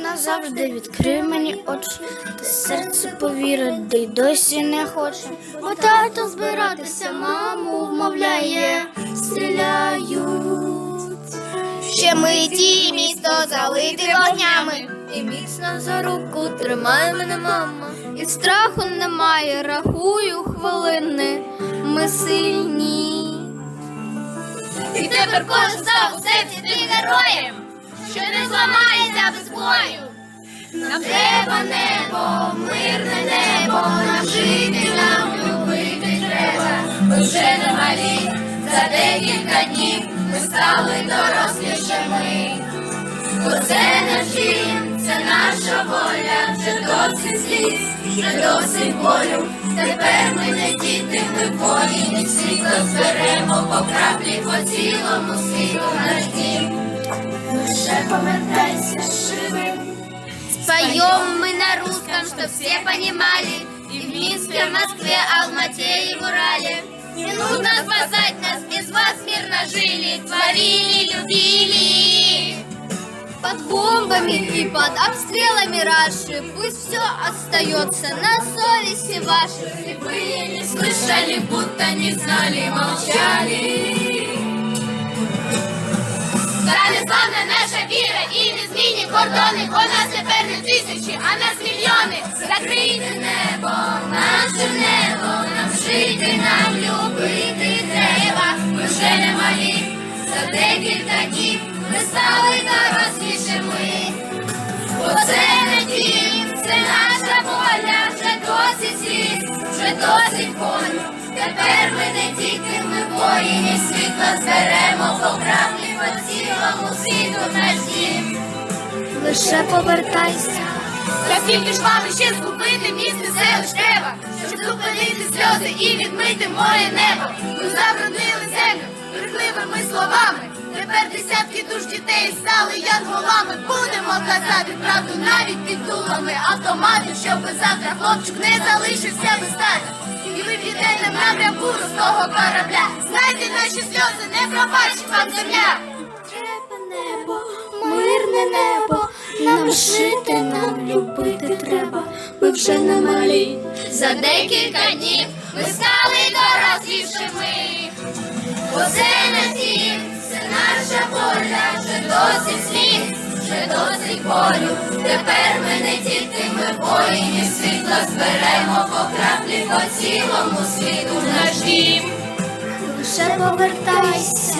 назавжди відкрив мені очі, та серце повірить, де й досі не хоче. Бо тато збиратися, маму вмовляє, стріляють. Ще миті місто залите вогнями, і міцно за руку тримає мене мама. І страху немає, рахую хвилини, ми сильні. І тепер кожен став у серці ти героєм, що не зламається без бою. Нам треба небо, мирне небо, нам жити, нам любити треба. Ми вже не малі, за декілька днів ми стали дорослішими. Бо це наш дім, це наша воля, вже досить сліз, вже досить болю. Тепер ми не діти, ми воїни, світло зберемо по краплі по цілому світу Споем мы на русском, чтоб все понимали. И в Минске, в Москве, Алмате и в Урале. Не нужно спасать нас, без вас мирно жили Творили, любили. Под бомбами и под обстрелами Раши Пусть все остается на совести вашей. Вы не слышали, будто не знали, молчали. Далі славна кордони, бо нас тепер не тисячі, а нас мільйони. Закрийте небо, наше небо, нам жити, нам любити треба. Ми вже не малі, за декілька днів ми стали дорослішими. Бо це не дім, це наша воля, вже досить сліз, вже досить болю. Тепер ми не діти, ми воїни, світло зберемо по краплі по цілому світу наш дім. Лише повертайся. Та скільки ж вам ще згубити місце селищ треба, щоб зупинити сльози і відмити моє небо. Ми забруднили землю брехливими словами. Тепер десятки душ дітей стали янголами. Будемо казати правду навіть під дулами автоматів, щоб завтра хлопчик не залишився без тата. І ви підете в напрямку руського корабля. Знайте наші сльози, не пробачить вам земля. Треба небо, нам жити, нам любити треба. Ми вже не малі. За декілька днів ми стали дорослішими. Це не дім, це наша воля, вже досить сліз, вже досить болю. Тепер ми не діти, ми воїни, світло зберемо по краплі по цілому світу наш дім. Лише повертайся,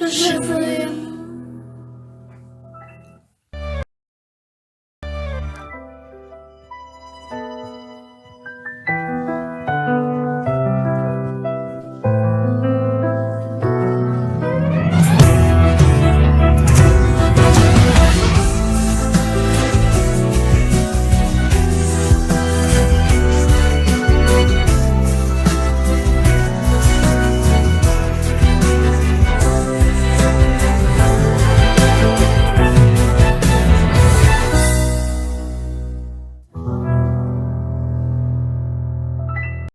живи.